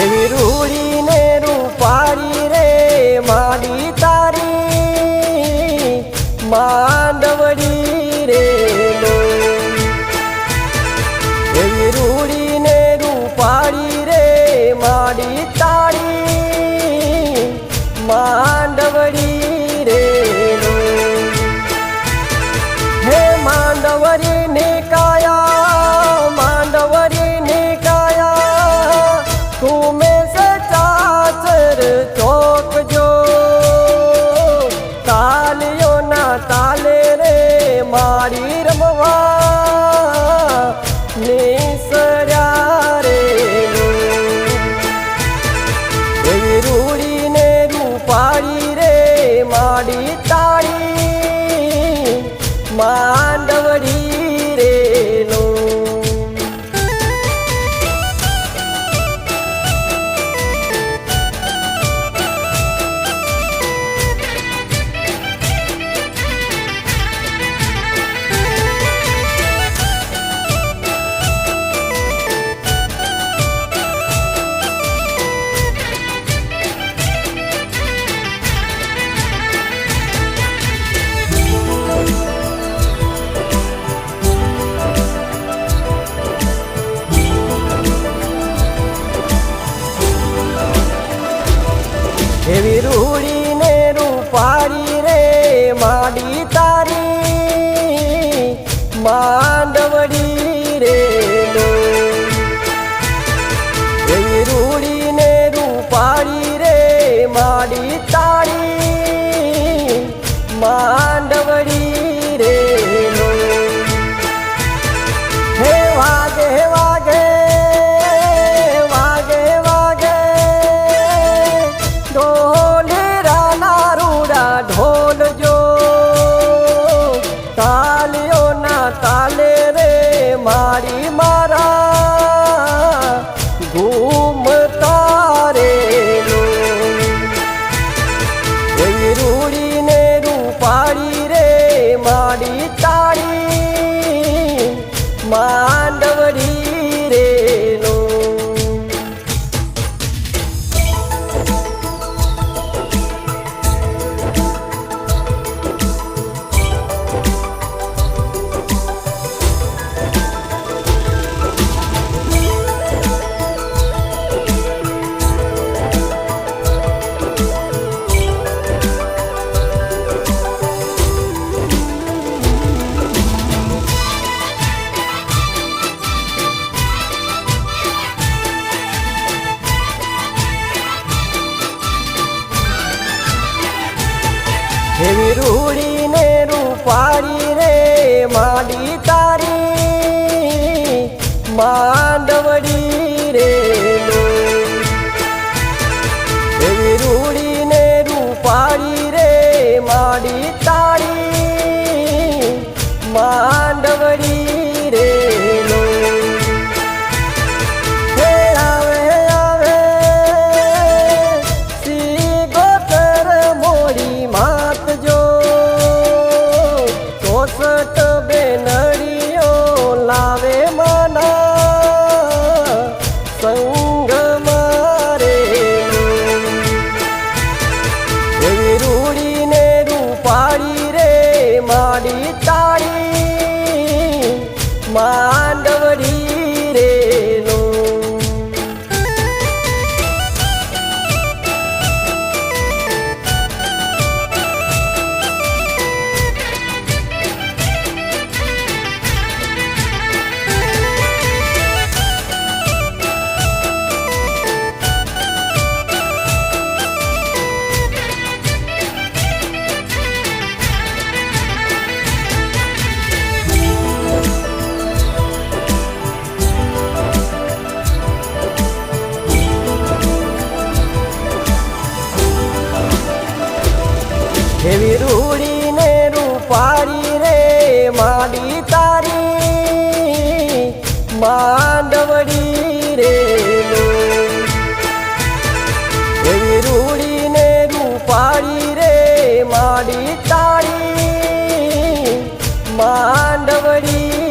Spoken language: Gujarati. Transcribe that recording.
એવી રૂડી ને રૂપાળી રે માડી તારી માંડવડી રે એવી રૂડી ને રૂપાળી રે માડી મોડી more. એવી રૂડી ને રૂપાળી રે માડી તારી માંડવડી રે. amar. માંડવડી રે એવી રૂડી ને રૂપાળી રે માડી તાળી. માંડવડી